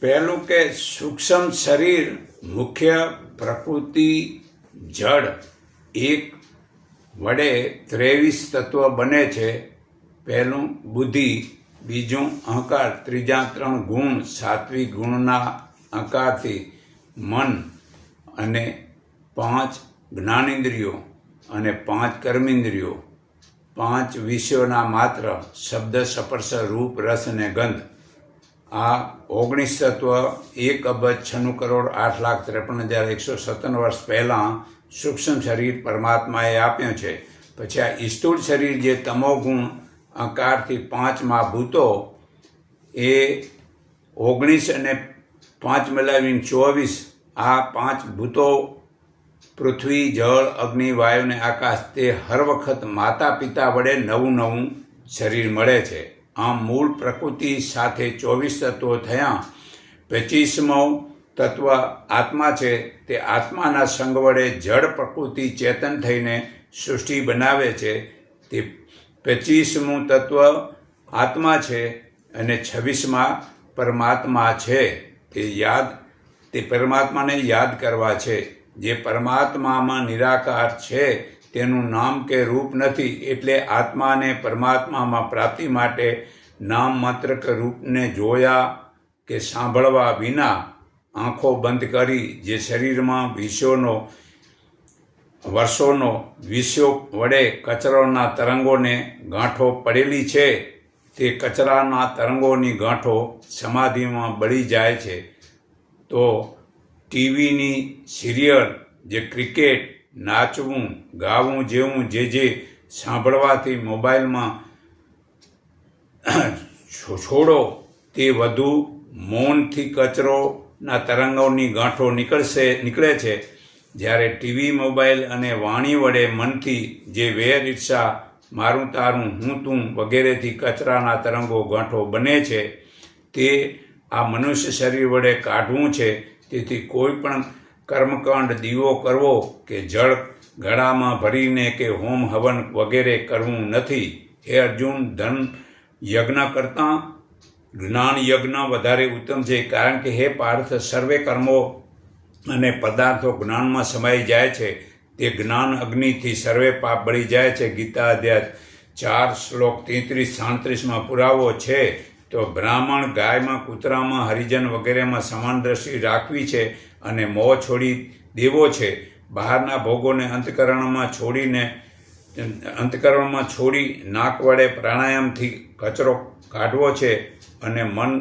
પહેલું કે સૂક્ષ્મ શરીર, મુખ્ય પ્રકૃતિ, જળ, એક વડે ત્રેવીસ તત્વ બને છે. પહેલું બુદ્ધિ, બીજું અહંકાર, ત્રીજા ત્રણ ગુણ સાત્વિક ગુણના અહંકારથી મન, અને પાંચ જ્ઞાનેન્દ્રિયો અને પાંચ કર્મેન્દ્રિયો. પાંચ વિષયોના માત્ર શબ્દ, સ્પર્શ, રૂપ, રસ અને ગંધ. આ ઓગણીસ તત્વ એક અબજ છન્નું કરોડ આઠ લાખ ત્રેપન હજાર એકસો સત્તર વર્ષ પહેલાં સૂક્ષ્મ શરીર પરમાત્માએ આપ્યું છે. પછી આ સ્થૂળ શરીર જે તમોગુણ આકારથી પાંચ મહાભૂતો એ ઓગણીસ અને પાંચ મિલાવીને ચોવીસ આ પાંચ ભૂતો પૃથ્વી, જળ, અગ્નિ, વાયુ અને આકાશ તે હર વખત માતા પિતા વડે નવું નવું શરીર મળે છે. આમ મૂળ પ્રકૃતિ સાથે ચોવીસ તત્વો થયા. પચીસમો તત્વ આત્મા છે. તે આત્માના સંગ વડે જળ પ્રકૃતિ ચેતન થઈને સૃષ્ટિ બનાવે છે. તે પચીસમું તત્વ આત્મા છે અને છવ્વીસમાં પરમાત્મા છે. તે યાદ, તે પરમાત્માને યાદ કરવા છે, જે પરમાત્મામાં નિરાકાર છે. તેનું નામ કે રૂપ નથી એટલે આત્માને પરમાત્મામાં પ્રાપ્તિ માટે નામ માત્ર કે રૂપને જોયા કે સાંભળવા વિના આંખો બંધ કરી જે શરીરમાં વિષયોનો, વર્ષોનો વિષયો વડે કચરાના તરંગોને ગાંઠો પડેલી છે, તે કચરાના તરંગોની ગાંઠો સમાધિમાં બળી જાય છે. તો ટીવીની સિરિયલ જે ક્રિકેટ નાચવું, ગાવું, જેવું જે જે સાંભળવાથી મોબાઈલમાં છોડો, તે વધુ મૌનથી કચરોના તરંગોની ગાંઠો નીકળશે, નીકળે છે. જ્યારે ટીવી, મોબાઈલ અને વાણી વડે મનથી જે વેર ઈર્ષા, મારું તારું, હું તું વગેરેથી કચરાના તરંગો, ગાંઠો બને છે, તે આ મનુષ્ય શરીર વડે કાઢવું છે. તેથી કોઈ પણ કર્મકાંડ દીવો કરવો કે જળ ગળામાં ભરીને કે હોમ હવન વગેરે કરવું નથી, હે અર્જુન, ધન યજ્ઞ કરતાં જ્ઞાન યજ્ઞ વધારે ઉત્તમ છે, કારણ કે હે પાર્થ, સર્વે કર્મો અને પદાર્થો જ્ઞાનમાં સમાઈ જાય છે, તે જ્ઞાન અગ્નિથી સર્વે પાપ બળી જાય છે. ગીતા અધ્યાય ચાર, શ્લોક તેત્રીસ, સાડત્રીસમાં પુરાવો છે, તો બ્રાહ્મણ ગાયમાં, કૂતરામાં, હરિજન વગેરેમાં સમાન દ્રષ્ટિ રાખવી છે અને મોં છોડી દેવો છે. બહારના ભોગોને અંતકરણમાં છોડીને, અંતકરણમાં છોડી નાક વડે પ્રાણાયામથી કચરો કાઢવો છે અને મન